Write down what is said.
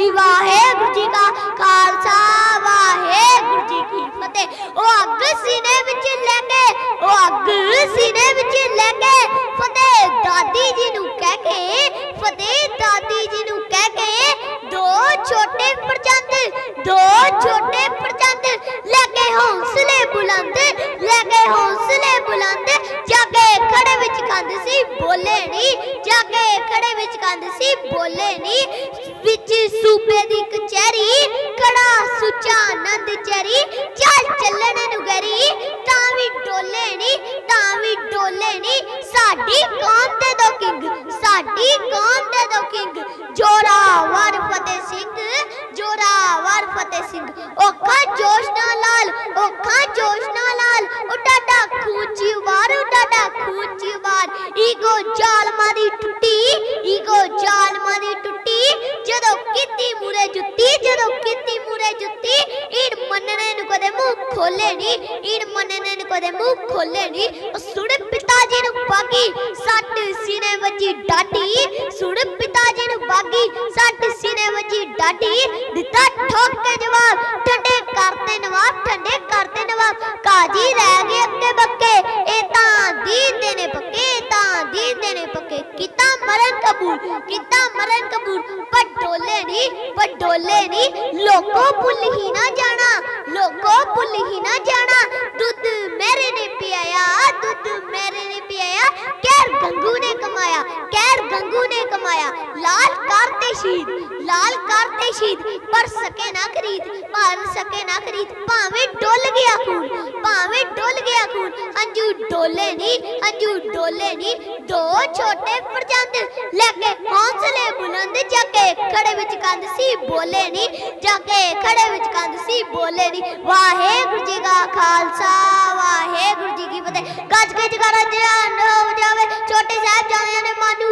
ਜੀ ਵਾਹਿਗੁਰੂ ਜੀ ਕਾ ਖਾਲਸਾ, ਵਾਹਿਗੁਰੂ ਜੀ ਕੀ ਫਤਿਹ। ਉਹ ਅੱਗ ਸੀਨੇ ਵਿੱਚ ਲੈ ਕੇ, ਉਹ ਅੱਗ ਸੀਨੇ ਵਿੱਚ ਲੈ ਕੇ, ਫਤਿਹ ਦਾਦੀ ਜੀ ਨੂੰ ਕਹਿ ਕੇ, ਫਤਿਹ ਦਾਦੀ ਜੀ ਨੂੰ ਕਹਿ ਕੇ ਦੋ ਛੋਟੇ ਪ੍ਰਚੰਦ ਦੋ ਛੋਟੇ ਪ੍ਰਚੰਦ ਲੈ ਕੇ ਹੌਸਲੇ ਬੁਲੰਦ, ਲੈ ਕੇ ਹੌਸਲੇ ਬੁਲੰਦ ਜਾ ਕੇ ਖੜੇ ਵਿੱਚ ਕੰਧ ਸੀ, ਬੋਲੇ ਨਹੀਂ ਜਾ ਖੜੇ ਵਿੱਚ ਕੰਧ ਸੀ, ਬੋਲੇ ਨਹੀਂ ਵਿੱਚ ਸੂਬੇ ਦੀ ਕਚਹਿਰੀ ਖੜਾ ਸੁੱਚਾ ਆਨੰਦ ਚਰੀ। ਚੱਲ ਚੱਲਣ ਨੂੰ ਗਰੀ ਤਾਂ ਵੀ ਡੋਲੇ ਨਹੀਂ ਤਾਂ ਵੀ ਡੋਲੇ ਨਹੀਂ ਸਾਡੀ ਕੌਮ ਦੇ ਦੋ ਕਿੰਗ, ਸਾਡੀ ਕੌਮ ਦੇ ਦੋ ਕਿੰਗ। ਜੋਰਾਵਰ ਫਤਿਹ ਸਿੰਘ, ਜੋਰਾਵਰ ਫਤਿਹ ਸਿੰਘ। ਡਾਡਾ ਖੂਚੀ ਈਗੋ ਜ਼ਾਲਮਾਂ ਦੀ ਟੁੱਟੀ, ਈਗੋ ਜ਼ਾਲਮਾਂ ਦੀ ਟੁੱਟੀ, ਜਦੋਂ ਕੀਤੀ ਮੂਰੇ ਜੁੱਤੀ, ਜਦੋਂ ਕੀਤੀ ਮੂਰੇ ਜੁੱਤੀ, ਈੜ ਮੰਨਣੇ ਨੂੰ ਕਦੇ ਮੂੰਹ ਖੋਲੇ ਨਹੀਂ ਈੜ ਮੰਨਣੇ ਨੂੰ ਕਦੇ ਮੂੰਹ ਖੋਲੇ ਨਹੀਂ ਸੁਣ ਪਿਤਾ ਜੀ ਨੂੰ ਬਾਗੀ, ਸੱਟ ਸੀਨੇ ਵੱਜੀ ਡਾਟੀ ਸੁਣ ਪਿਤਾ ਜੀ ਨੂੰ ਬਾਗੀ, ਸੱਟ ਸੀਨੇ ਵੱਜੀ ਡਾਟੀ ਦਿੱਤਾ ਠੋਕ ਕੇ ਜਵਾਬ, ਠੰਡੇ ਕਰਤੇ ਨਵਾਬ, ਠੰਡੇ ਕਰਤੇ ਨਵਾਬ, ਕਾਜੀ ਰਹਿ ਗਏ ਅੱਗੇ ਬੱਕੇ ਇਹ ਤਾਂ ਦੀਨ ਦੇ ਨੇ ਪੱਕੇ ਇਹ ਤਾਂ ਦੀਨ ਦੇ ਨੇ ਪੱਕੇ ਕੀਤਾ ਮਰਨ ਕਬੂਲ ਕੀਤਾ ਮਰਨ ਕਬੂਲ ਪਰ ਡੋਲੇ ਨਹੀਂ ਪਰ ਡੋਲੇ ਨਹੀਂ ਲੋਕੋ ਭੁੱਲ ਹੀ ਨਾ ਜਾਣਾ ਲੋਕੋ ਭੁੱਲ ਹੀ ਨਾ ਜਾਣਾ ਦੁੱਧ ਮੇਰੇ ਨੇ ਪਿਆਇਆ ਦੁੱਧ ਮੇਰੇ ਨੇ ਪਿਆਇਆ ਕਹਿਰ ਗੰਗੂ ਨੇ ਕਮਾਇਆ ਕਹਿਰ ਗੰਗੂ ਨੇ ਕਮਾਇਆ ਲਾਲ ਕਰਤੇ ਸ਼ਹੀਦ ਲਾਲ ਕਰਤੇ ਸ਼ਹੀਦ ਪਰ ਸਕੇ ਨਾ ਖਰੀਦ ਪਰ ਅੰਜੂ ਡੋਲੇ ਨਹੀਂ ਅੰਜੂ ਡੋਲੇ ਨਹੀਂ ਦੋ ਛੋਟੇ ਪ੍ਰਜੰਦ ਲੈ ਕੇ ਹੌਸਲੇ ਬੁਲੰਦ ਜਾ ਕੇ ਖੜੇ ਵਿੱਚ ਕੰਧ ਸੀ, ਬੋਲੇ ਨਹੀਂ ਜਾ ਕੇ ਖੜੇ ਵਿੱਚ ਕੰਧ ਸੀ, ਬੋਲੇ ਨਹੀਂ ਵਾਹਿਗੁਰੂ ਜੀ ਕਾ ਖਾਲਸਾ, ਵਾਹਿਗੁਰੂ ਜੀ ਕੀ ਫਤਿਹ। ਗੱਜ ਕੇ ਜਗਾਰਾ ਜਹਾਨ ਹੋ ਜਾਵੇ। ਛੋਟੇ ਸਾਹਿਬ ਜਾਦਿਆਂ ਨੇ ਮਨ